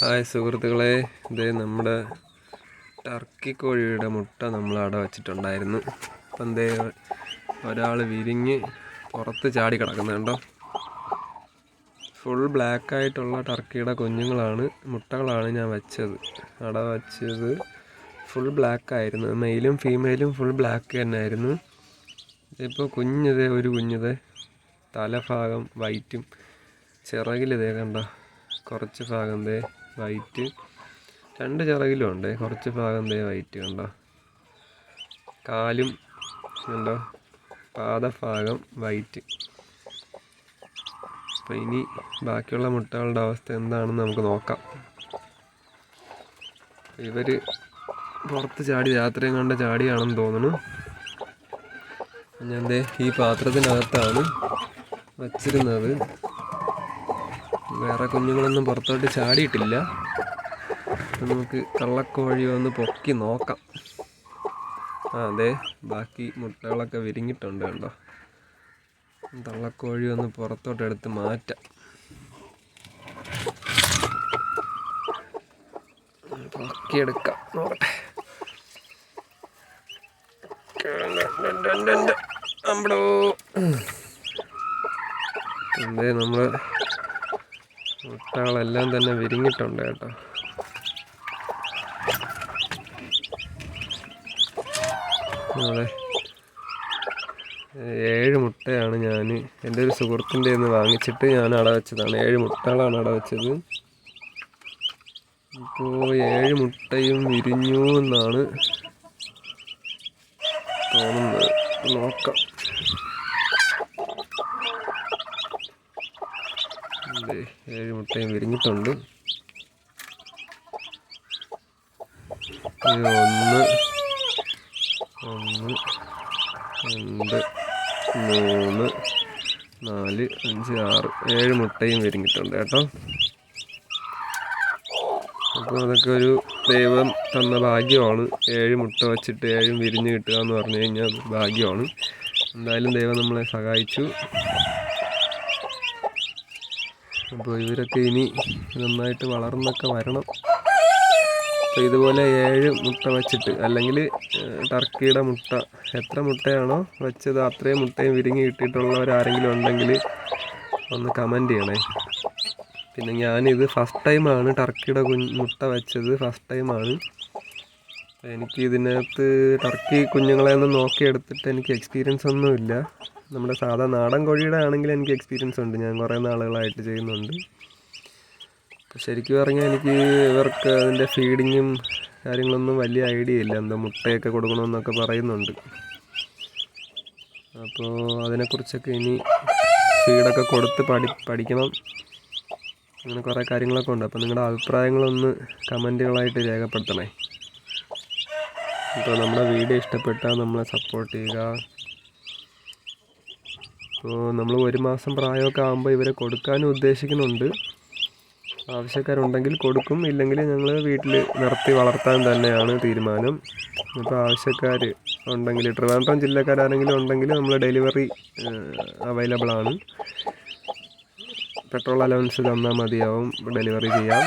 Hi സുഹൃത്തുക്കളെ. ഇത് നമ്മുടെ ടർക്കി കോഴിയുടെ മുട്ട നമ്മൾ അവിടെ വെച്ചിട്ടുണ്ടായിരുന്നു. അപ്പം എന്തേ ഒരാൾ വിരിഞ്ഞ് പുറത്ത് ചാടി കിടക്കുന്നുണ്ടോ ഫുൾ ബ്ലാക്ക് ആയിട്ടുള്ള ടർക്കിയുടെ കുഞ്ഞുങ്ങളാണ്. മുട്ടകളാണ് ഞാൻ വെച്ചത്. അവിടെ വച്ചത് ഫുൾ ബ്ലാക്ക് ആയിരുന്നു. മെയിലും ഫീമെയിലും ഫുൾ ബ്ലാക്ക് തന്നെ ആയിരുന്നു ഇപ്പോൾ കുഞ്ഞിതേ ഒരു കുഞ്ഞിതേ തലഭാഗം വൈറ്റും. ചിറകിലിതേ കണ്ട? കുറച്ച് ഭാഗം ദേ. വൈറ്റ്. രണ്ട് ചിറകിലും ഉണ്ട്. കുറച്ച് ഭാഗം ദേ വൈറ്റ് കണ്ടോ. കാലും കണ്ടോ. പാദഭാഗം വൈറ്റ്. അപ്പം ഇനി ബാക്കിയുള്ള മുട്ടകളുടെ അവസ്ഥ എന്താണെന്ന് നമുക്ക് നോക്കാം. ഇവർ പുറത്ത് ചാടി രാത്രിയും കണ്ട ചാടിയാണെന്ന് തോന്നുന്നു. ഞാൻ ഈ പാത്രത്തിനകത്താണ് വച്ചിരുന്നത്. വേറെ കുഞ്ഞുങ്ങളൊന്നും പുറത്തോട്ട് ചാടിയിട്ടില്ല. നമുക്ക് കള്ളക്കോഴി ഒന്ന് പൊക്കി നോക്കാം. ആ അതെ ബാക്കി മുട്ടകളൊക്കെ വിരിഞ്ഞിട്ടുണ്ട് കണ്ടോ. തള്ളക്കോഴി ഒന്ന് പുറത്തോട്ട് എടുത്ത് മാറ്റാം. പൊക്കിയെടുക്കാം നോക്കട്ടെ. എന്തേ നമ്മൾ മുട്ടകളെല്ലാം തന്നെ വിരിഞ്ഞിട്ടുണ്ട് കേട്ടോ. അതെ ഏഴ് മുട്ടയാണ് ഞാൻ എന്റെ ഒരു സുഹൃത്തിന്റെ നിന്ന് വാങ്ങിച്ചിട്ട് ഞാൻ അട വെച്ചതാണ്. ഏഴ് മുട്ടകളാണ് അട വെച്ചത്. ഇപ്പോൾ ഏഴ് മുട്ടയും വിരിഞ്ഞു എന്നാണ് തോന്നുന്നത്. നോക്കാം. ഏഴ് മുട്ടയും വിരിഞ്ഞിട്ടുണ്ട്. ഇത് ഒന്ന് ഒന്ന് രണ്ട് മൂന്ന് നാല് അഞ്ച് ആറ് ഏഴ് മുട്ടയും വിരിഞ്ഞിട്ടുണ്ട് കേട്ടോ. അപ്പോൾ അതൊക്കെ ഒരു ദൈവം തന്ന ഭാഗ്യമാണ്. ഏഴ് മുട്ട വച്ചിട്ട് ഏഴും വിരിഞ്ഞ് കിട്ടുക എന്ന് പറഞ്ഞു കഴിഞ്ഞാൽ ഭാഗ്യമാണ്. എന്തായാലും ദൈവം നമ്മളെ സഹായിച്ചു. അപ്പോൾ ഇവരൊക്കെ ഇനി നന്നായിട്ട് വളർന്നൊക്കെ വരണം. അപ്പോൾ ഇതുപോലെ ഏഴ് മുട്ട വച്ചിട്ട് അല്ലെങ്കിൽ ടർക്കിയുടെ മുട്ട എത്ര മുട്ടയാണോ വെച്ചത് അത്രയും മുട്ടയും വിരിങ്ങി കിട്ടിയിട്ടുള്ളവരാരെങ്കിലും ഉണ്ടെങ്കിൽ ഒന്ന് കമന്റ് ചെയ്യണേ. പിന്നെ ഞാനിത് ഫസ്റ്റ് ടൈമാണ് ടർക്കിയുടെ കുഞ്ഞ് മുട്ട വെച്ചത് ഫസ്റ്റ് ടൈമാണ് എനിക്ക് ഇതിനകത്ത് ടർക്കി കുഞ്ഞുങ്ങളെ ഒന്ന് നോക്കിയെടുത്തിട്ട് എനിക്ക് എക്സ്പീരിയൻസ് ഒന്നുമില്ല. നമ്മുടെ സാധാ നാടൻ കോഴിയുടെ ആണെങ്കിൽ എനിക്ക് എക്സ്പീരിയൻസ് ഉണ്ട്. ഞാൻ കുറേ നാളുകളായിട്ട് ചെയ്യുന്നുണ്ട്. ശരിക്കും പറഞ്ഞാൽ എനിക്ക് ഇവർക്ക് അതിന്റെ ഫീഡിങ്ങും കാര്യങ്ങളൊന്നും വലിയ ഐഡിയ ഇല്ല. എന്താ മുട്ടയൊക്കെ കൊടുക്കണമെന്നൊക്കെ പറയുന്നുണ്ട്. അപ്പോൾ അതിനെക്കുറിച്ചൊക്കെ ഇനി ഫീഡൊക്കെ കൊടുത്ത് പഠി പഠിക്കണം. അങ്ങനെ കുറേ കാര്യങ്ങളൊക്കെ ഉണ്ട്. അപ്പോൾ നിങ്ങളുടെ അഭിപ്രായങ്ങളൊന്ന് കമന്റുകളായിട്ട് രേഖപ്പെടുത്തണേ. അപ്പോൾ നമ്മുടെ വീഡിയോ ഇഷ്ടപ്പെട്ടാൽ നമ്മളെ സപ്പോർട്ട് ചെയ്യുക. നമ്മൾ ഒരു മാസം പ്രായമൊക്കെ ആകുമ്പോൾ ഇവരെ കൊടുക്കാനും ഉദ്ദേശിക്കുന്നുണ്ട്. ആവശ്യക്കാരുണ്ടെങ്കിൽ കൊടുക്കും. ഇല്ലെങ്കിൽ ഞങ്ങൾ വീട്ടിൽ നിർത്തി വളർത്താൻ തന്നെയാണ് തീരുമാനം. അപ്പോൾ ആവശ്യക്കാർ ഉണ്ടെങ്കിൽ ട്രിവാൻഡ്രം ജില്ലക്കാരാരെങ്കിലും ഉണ്ടെങ്കിൽ നമ്മൾ ഡെലിവറി അവൈലബിൾ ആണ്. പെട്രോൾ അലവൻസ് തന്നാൽ മതിയാവും. ഡെലിവറി ചെയ്യാം.